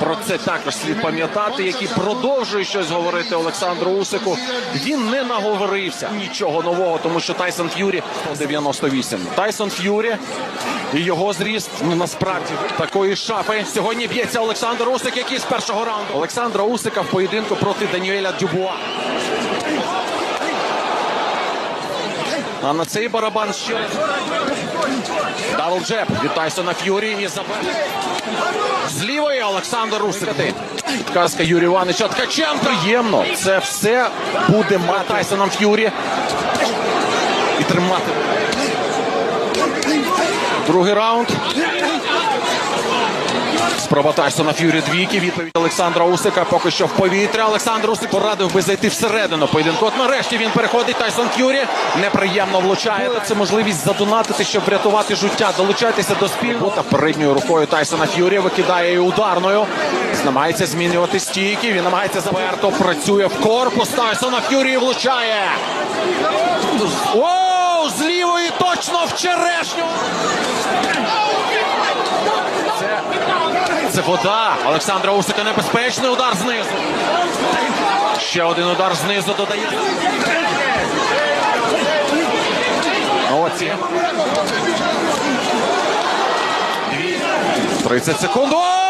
Про це також слід пам'ятати, який продовжує щось говорити Олександру Усику. Він не наговорився нічого нового, тому що Тайсон Ф'юрі 198. Тайсон Ф'юрі і його зріст ну насправді такої шафи. Сьогодні б'ється Олександр Усик, який з першого раунду. Олександра Усика в поєдинку проти Даніеля Дюбуа. А на цей барабан ще. Дабл джеб від Тайсона Ф'юрі і забере. З Олександр Усик. Казка Юрія Івановича Ткаченко. Приємно. Це все буде мати Тайсоном Ф'юрі. І тримати. Другий раунд. Спроба Тайсона Ф'юрі двійки. Відповідь Олександра Усика поки що в повітря. Олександр Усик порадив би зайти всередину поєдинку. От нарешті він переходить. Тайсон Ф'юрі неприємно влучає. Це можливість задонатити, щоб врятувати життя. Долучайтеся до спільного. Та передньою рукою Тайсона Ф'юрі викидає її ударною. Намагається змінювати стійки. Він намагається заверто. Працює в корпус. Тайсона Ф'юрі влучає. Оу! З лівої точно в черешню. Це, це вода. Олександра Усика небезпечний удар знизу. Ще один удар знизу додає. Оці. 30 секунд.